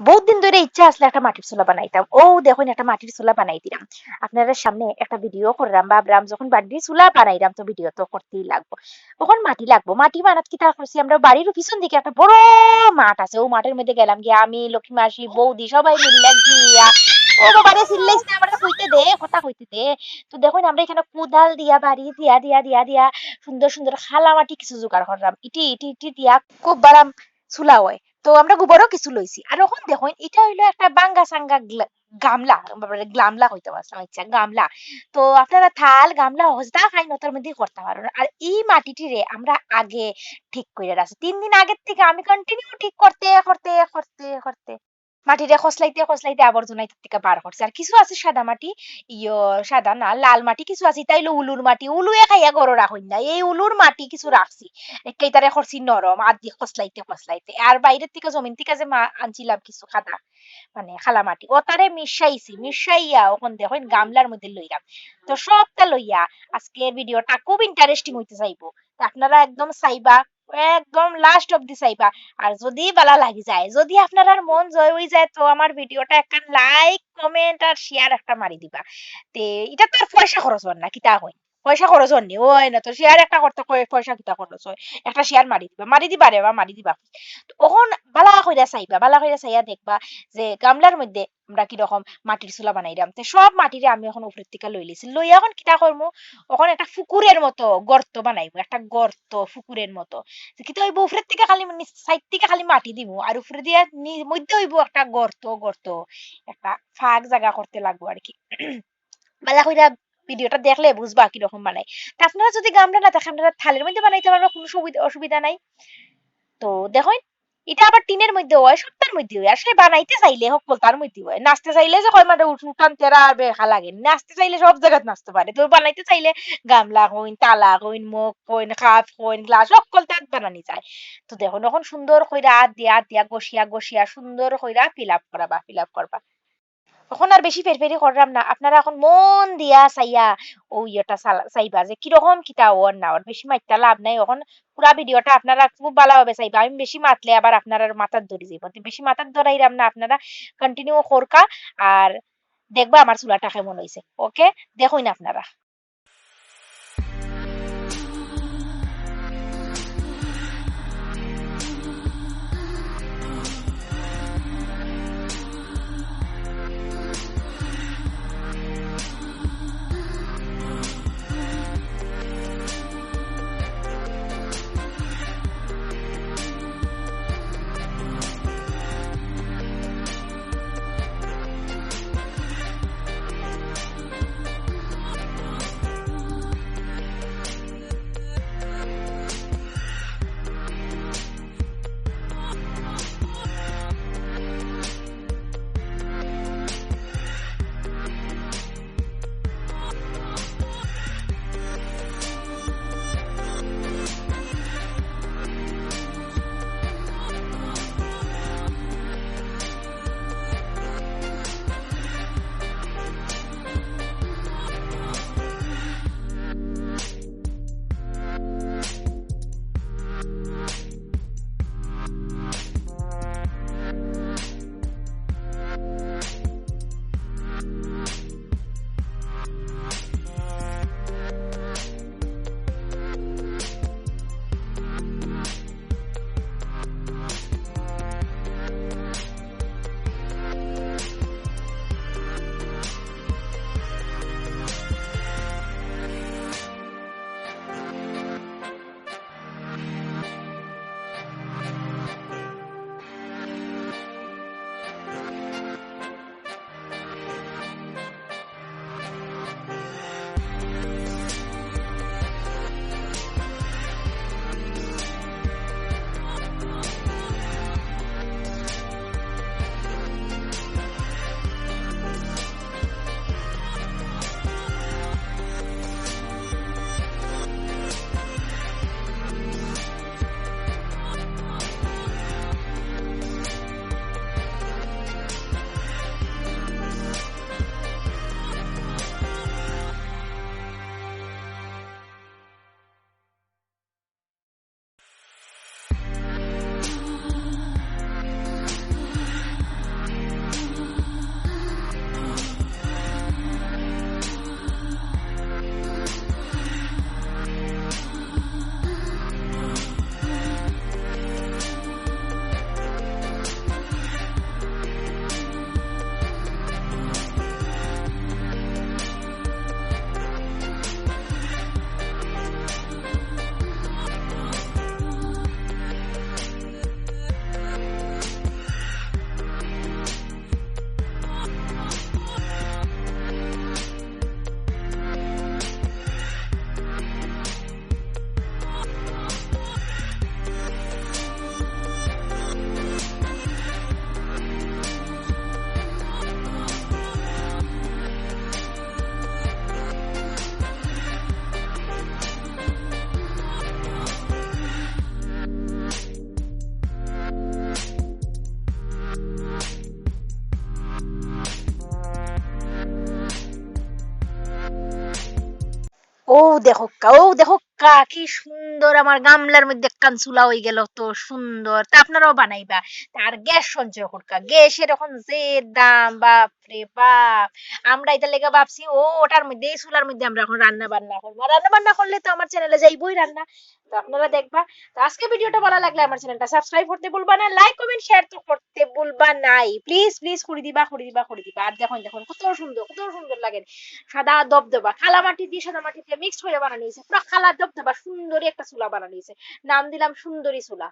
বহুত দিন ধরে ইচ্ছা আসলে একটা মাটির চুলা বানাইতাম। ও দেখুন, একটা মাটির চুলা বানাই দিলাম আপনাদের সামনে একটা ভিডিও করলাম ভাবলাম যখন বাড়ির চুলা বানাইলাম তো ভিডিও তো করতেই লাগবো। তখন মাটি লাগবো। মাটি বানাত কি তার করছি, আমরা বাড়ির পিছন দিকে একটা বড় মাঠ আছে। ও মাঠের মধ্যে গেলাম গিয়ে আমি, লক্ষ্মী মাসি, বৌদি সবাই মিলে গিয়া ও বাবারে সিল্লাইস না আমার কইতে দে, কথা কইতে দে। তো দেখুন, আমরা এখানে কুদাল দিয়া, বাড়ি দিয়া দিয়া দিয়া দিয়া সুন্দর সুন্দর খালা মাটি কিছু জোগাড় করলাম ইটি ইটি ইটি দিয়া খুব বারাম চুলা হয়। তো আমরা গোবরও কিছু লইছি আর এখন দেখুন এটা হইল একটা বাঙ্গা সাঙ্গা গামলা। গ্লামলা হইতে আচ্ছা গামলা। তো আপনারা থাল, গামলা হজদা খাই নতার মধ্যে করতে পারেন আর এই মাটিটিরে আমরা আগে ঠিক করে রাখছি তিন দিন আগের থেকে আমি কন্টিনিউ ঠিক করতে করতে করতে করতে মাটিরে খসলাইতে খসলাইতে আবর্জনা এটার থেকে বার করছে। আর কিছু আছে সাদা মাটি, ইয়ো সাদা না, লাল মাটি কিছু আছে, তাইলে উলুর মাটি, উলুয়ে খাইয়া গরো রাখুন না। এই উলুর মাটি কিছু রাখছি কেইটারে করছি নরম আদি খসলাইতে খসলাইতে। আর বাইরের থেকে জমিন থেকে যে মা আনছিলাম কিছু খাদা মানে খালা মাটি ও তারে মিশাইছি, মিশাইয়া ওখান দেখুন গামলার মধ্যে লইলাম তো সবটা লইয়া আজকের ভিডিওটা খুব ইন্টারেস্টিং হইতে চাইব। আপনারা একদম চাইবা একদম লাস্ট অব্দি চাইবা আর যদি বালা লাগি যায়, যদি আপনার আর মন জয় হয়ে যায়, তো আমার ভিডিওটা একটা লাইক কমেন্ট আর শেয়ার একটা মারি দিবা। তে এটা তো আর পয়সা খরচ হন না, কিতা হয়? পয়সা খরচ হন নি? ওই না তো শেয়ার একটা করতে পয়সা কিতা খরচ হয়? একটা শেয়ার মারি দিবা। মারি দিবা রে বা মারি দিবা। তো ওখন কইরা চাইবা বালা কইরা চাইয়া দেখবা যে গামলার মধ্যে আমরা কীরকম মাটির চুলা বানাইলাম তো সব মাটিরে আমি এখন উপরের থেকে লই লিছি। লইয়া এখন কিতা করব ওখানে একটা ফুকুরের মতো গর্ত বানাইবো একটা গর্ত ফুকুরের মতো। কিতা হইব উপরের থেকে খালি সাইড থেকে খালি মাটি দিব আর উপরে দিয়ে মধ্যে হইব একটা গর্ত গর্ত, একটা ফাঁক জায়গা করতে লাগবো আর কি বালা কইরা ভিডিওটা দেখলে বুঝবা কীরকম বানাই। তা আপনারা যদি গামলা না থাকে আপনারা থালের মধ্যে বানাইতে পারবা, কোনো সুবিধা অসুবিধা নাই। তো দেখুন এটা আবার টিনের মধ্যে হয় সবটার মধ্যে হয়। আসলে বানাইতে চাইলে সকল তার মধ্যে হয়। নাচতে চাইলে যে কয় মানে উঠান তেরা আর বেখা লাগে নাচতে চাইলে সব জায়গায় নাচতে পারে। তো বানাইতে চাইলে গামলা হইন, তালা কইন মগ কইন কাপ কইন গ্লাস সকল তাত বানানি যায়। তো দেখো এখন সুন্দর কইরা দিয়া দিয়া গসিয়া গসিয়া সুন্দর কইরা ফিল আপ করাবা, ফিল আপ করবা। এখন আর বেশি ফেরফেরি করলাম না। আপনারা এখন মন দিয়া চাইয়া, ও, ইয়েটা সাইবা যে কীরকম কিতা ওর না, ওর বেশি মাইতা লাভ নাই। এখন পুরা ভিডিওটা আপনারা খুব ভালো হবে চাইবা। আমি বেশি মাতলে আবার আপনারা মাথার ধরে যাইব বেশি মাথার ধরাইলাম না, আপনারা কন্টিনিউ করকা আর দেখবা আমার চুলাটা কেমন হয়েছে ওকে দেখুন আপনারা। ও দেখো ও দেখো কা, কি সুন্দর আমার গামলার মধ্যে চুলা হয়ে গেল, তো সুন্দর। তা আপনারাও বানাইবা। আর গ্যাস সঞ্চয় করকা। গ্যাসের এখন যে দাম, বাপরে বাপ। আমরা এটা লেগে ভাবছি, ও, ওটার মধ্যে, এই চুলার মধ্যে আমরা এখন রান্না বান্না করব। রান্না বান্না করলে তো আমার চ্যানেলে যাইবই রান্না। তো আপনারা দেখবা। তো আজকে ভিডিওটা ভালো লাগলে আমার চ্যানেলটা সাবস্ক্রাইব করতে ভুলবা না লাইক কমেন্ট শেয়ার তো করতে ভুলবা নাই। প্লিজ প্লিজ করে দিবা করে দিবা করে দিবা। আর দেখুন দেখুন, কত সুন্দর কত সুন্দর লাগে। সাদা দবদবা কালা মাটি দিয়ে সাদা মাটি দিয়ে মিক্সড হয়ে বানানো হয়েছে। পুরো কালা দবদবা সুন্দরী একটা চুলা বানানো হয়েছে। নাম দিলাম সুন্দরী চুলা।